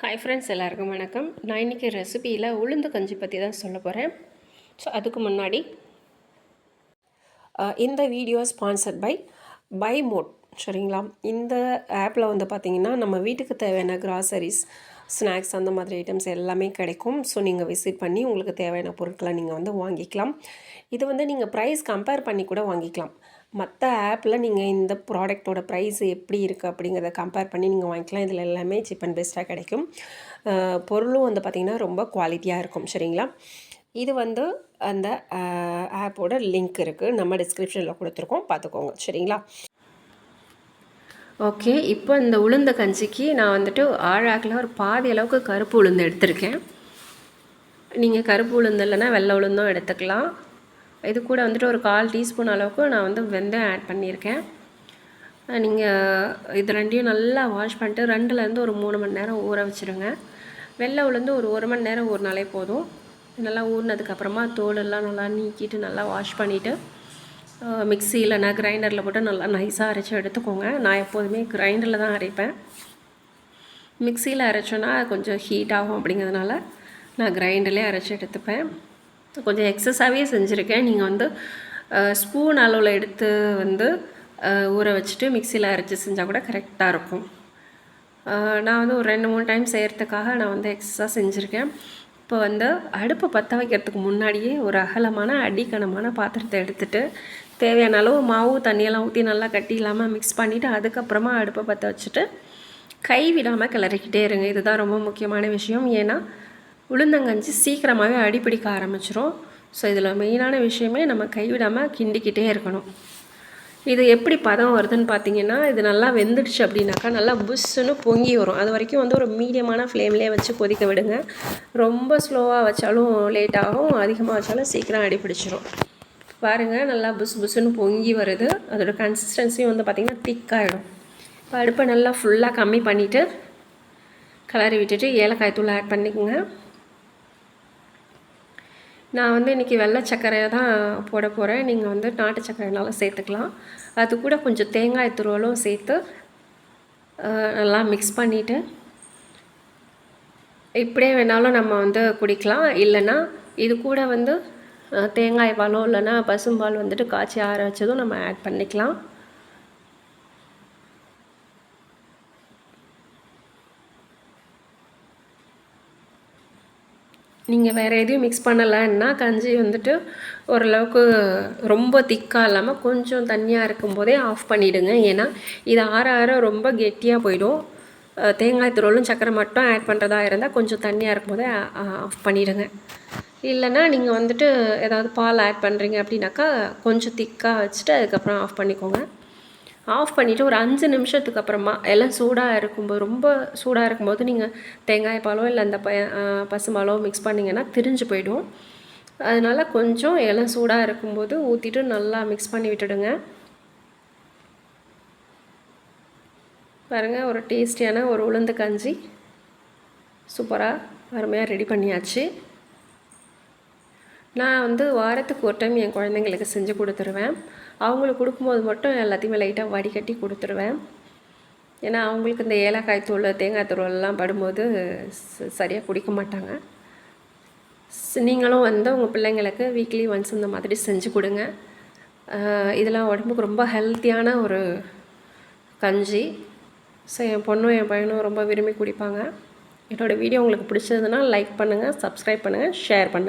Hi friends எல்லாருக்கும் வணக்கம். நான் இன்றைக்கி ரெசிபியில் உளுந்து கஞ்சி பற்றி தான் சொல்ல போகிறேன் ஸோ அதுக்கு முன்னாடி இந்த video sponsored by by mod சரிங்களா? இந்த ஆப்பில் வந்து பார்த்திங்கன்னா நம்ம வீட்டுக்கு தேவையான கிராசரிஸ் ஸ்நாக்ஸ் அந்த மாதிரி ஐட்டம்ஸ் எல்லாமே கிடைக்கும். ஸோ நீங்கள் விசிட் பண்ணி உங்களுக்கு தேவையான பொருட்களை நீங்கள் வந்து வாங்கிக்கலாம். இது வந்து நீங்கள் ப்ரைஸ் கம்பேர் பண்ணி கூட வாங்கிக்கலாம். மற்ற ஆப்பில் நீங்கள் இந்த ப்ராடக்ட்டோட ப்ரைஸ் எப்படி இருக்குது அப்படிங்கிறத கம்பேர் பண்ணி நீங்கள் வாங்கிக்கலாம். இதில் எல்லாமே சீப் அண்ட் பெஸ்ட்டாக கிடைக்கும். பொருளும் வந்து பார்த்திங்கன்னா ரொம்ப குவாலிட்டியாக இருக்கும். சரிங்களா? இது வந்து அந்த ஆப்போட லிங்க் இருக்குது நம்ம டிஸ்கிரிப்ஷனில் கொடுத்துருக்கோம். பார்த்துக்கோங்க. சரிங்களா? ஓகே இப்போ இந்த உளுந்த கஞ்சிக்கு நான் வந்துட்டு ஆழாக்கில் ஒரு பாதி அளவுக்கு கருப்பு உளுந்து எடுத்திருக்கேன். நீங்கள் கருப்பு உளுந்து இல்லைன்னா வெள்ளை உளுந்தும் எடுத்துக்கலாம். இது கூட வந்துட்டு ஒரு கால் டீஸ்பூன் அளவுக்கு நான் வந்து வெந்தயம் ஆட் பண்ணியிருக்கேன். நீங்கள் இது ரெண்டையும் நல்லா வாஷ் பண்ணிட்டு ரெண்டுலேருந்து ஒரு மூணு மணி நேரம் ஊற வச்சுருங்க. வெள்ளை உளுந்து ஒரு ஒரு மணி நேரம் ஊறினாலே போதும். நல்லா ஊறினதுக்கப்புறமா தோலெல்லாம் நல்லா நீக்கிட்டு நல்லா வாஷ் பண்ணிவிட்டு மிக்சி இல்லைனா கிரைண்டரில் போட்டு நல்லா நைஸாக அரைச்சி எடுத்துக்கோங்க. நான் எப்போதுமே கிரைண்டரில் தான் அரைப்பேன். மிக்சியில் அரைச்சோன்னா கொஞ்சம் ஹீட் ஆகும் அப்படிங்கிறதுனால நான் கிரைண்டர்லேயே அரைச்சி எடுத்துப்பேன். கொஞ்சம் எக்ஸஸாகவே செஞ்சுருக்கேன். நீங்கள் வந்து ஸ்பூன் அளவில் எடுத்து வந்து ஊற வச்சுட்டு மிக்சியில் அரைச்சி செஞ்சால் கூட கரெக்டாக இருக்கும். நான் வந்து ஒரு ரெண்டு மூணு டைம் செய்கிறதுக்காக நான் வந்து எக்ஸஸாக செஞ்சுருக்கேன். இப்போ வந்து அடுப்பை பற்ற வைக்கிறதுக்கு முன்னாடியே ஒரு அகலமான அடிக்கனமான பாத்திரத்தை எடுத்துகிட்டு தேவையான அளவு மாவு தண்ணியெல்லாம் ஊற்றி நல்லா கட்டி இல்லாமல் மிக்ஸ் பண்ணிவிட்டு அதுக்கப்புறமா அடுப்பை பற்ற வச்சுட்டு கை விடாமல் கிளறிக்கிட்டே இருங்க. இதுதான் ரொம்ப முக்கியமான விஷயம். ஏன்னா உளுந்தங்கஞ்சி சீக்கிரமாகவே அடிப்பிடிக்க ஆரம்பிச்சிரும். ஸோ இதில் மெயினான விஷயமே நம்ம கைவிடாமல் கிண்டிக்கிட்டே இருக்கணும். இது எப்படி பதம் வருதுன்னு பார்த்தீங்கன்னா இது நல்லா வெந்துடுச்சு அப்படின்னாக்கா நல்லா புஷ்ஷுன்னு பொங்கி வரும். அது வரைக்கும் வந்து ஒரு மீடியமான ஃப்ளேம்லேயே வச்சு கொதிக்க விடுங்க. ரொம்ப ஸ்லோவாக வச்சாலும் லேட் ஆகும். அதிகமாக வச்சாலும் சீக்கிரம் அடிப்பிடிச்சிரும் பாருங்கள் நல்லா புஸ் புஸ்ஸுன்னு பொங்கி வருது. அதோட கன்சிஸ்டன்சியும் வந்து பார்த்திங்கன்னா திக்காகிடும் இப்போ அடுப்பை நல்லா ஃபுல்லாக கம்மி பண்ணிவிட்டு கலரி விட்டுட்டு ஏலக்காய் தூள் ஆட் பண்ணிக்கோங்க. நான் வந்து இன்றைக்கி வெள்ளை சர்க்கரையை தான் போட போகிறேன் நீங்கள் வந்து நாட்டு சர்க்கரைனாலும் சேர்த்துக்கலாம். அது கூட கொஞ்சம் தேங்காய் துருவலும் சேர்த்து நல்லா மிக்ஸ் பண்ணிவிட்டு இப்படியே வேணாலும் நம்ம வந்து குடிக்கலாம். இல்லைன்னா இது கூட வந்து தேங்காய் பாலோ இல்லைன்னா பசும்பால் வந்துட்டு காய்ச்சி ஆற வச்சதும் நம்ம ஆட் பண்ணிக்கலாம். நீங்கள் வேறு எதையும் மிக்ஸ் பண்ணலைன்னா கஞ்சி வந்துட்டு ஓரளவுக்கு ரொம்ப திக்காக இல்லாமல் கொஞ்சம் தண்ணியாக இருக்கும்போதே ஆஃப் பண்ணிவிடுங்க ஏன்னா இது ஆற ஆற ரொம்ப கெட்டியாக போயிடும். தேங்காய் துருவலும் சக்கரை மட்டும் ஆட் பண்ணுறதா இருந்தால் கொஞ்சம் தண்ணியாக இருக்கும்போதே ஆஃப் பண்ணிவிடுங்க இல்லைன்னா நீங்கள் வந்துட்டு ஏதாவது பால் ஆட் பண்ணுறீங்க அப்படின்னாக்கா கொஞ்சம் திக்காக வச்சுட்டு அதுக்கப்புறம் ஆஃப் பண்ணிக்கோங்க. ஆஃப் பண்ணிவிட்டு ஒரு அஞ்சு நிமிஷத்துக்கு அப்புறமா எல்லாம் சூடாக இருக்கும்போது ரொம்ப சூடாக இருக்கும்போது நீங்கள் தேங்காய் பாலோ இல்லை அந்த ப பசும்பாலோ மிக்ஸ் பண்ணிங்கன்னா திரிஞ்சு போயிடும். அதனால கொஞ்சம் எல்லாம் சூடாக இருக்கும்போது ஊற்றிட்டு நல்லா மிக்ஸ் பண்ணி விட்டுடுங்க. பாருங்கள் ஒரு டேஸ்டியான ஒரு உளுந்து கஞ்சி. சூப்பராக அருமையாக ரெடி பண்ணியாச்சு. நான் வந்து வாரத்துக்கு ஒரு டைம் என் குழந்தைங்களுக்கு செஞ்சு கொடுத்துருவேன். அவங்களுக்கு கொடுக்கும்போது மட்டும் எல்லாத்தையுமே லைட்டாக வடிகட்டி கொடுத்துருவேன். ஏன்னா அவங்களுக்கு இந்த ஏலக்காய் தூள் தேங்காய் தூள் எல்லாம் படும்போது ச- சரியாக குடிக்க மாட்டாங்க. ஸ்- நீங்களும் வந்து உங்கள் பிள்ளைங்களுக்கு வீக்லி ஒன்ஸ் இந்த மாதிரி செஞ்சு கொடுங்க. இதெல்லாம் உடம்புக்கு ரொம்ப ஹெல்த்தியான ஒரு கஞ்சி. ஸோ என் பொண்ணும் என் பையனும் ரொம்ப விரும்பி குடிப்பாங்க. என்னோடய வீடியோ உங்களுக்கு பிடிச்சதுன்னா லைக் பண்ணுங்கள் சப்ஸ்கிரைப் பண்ணுங்கள் ஷேர் பண்ணுங்கள்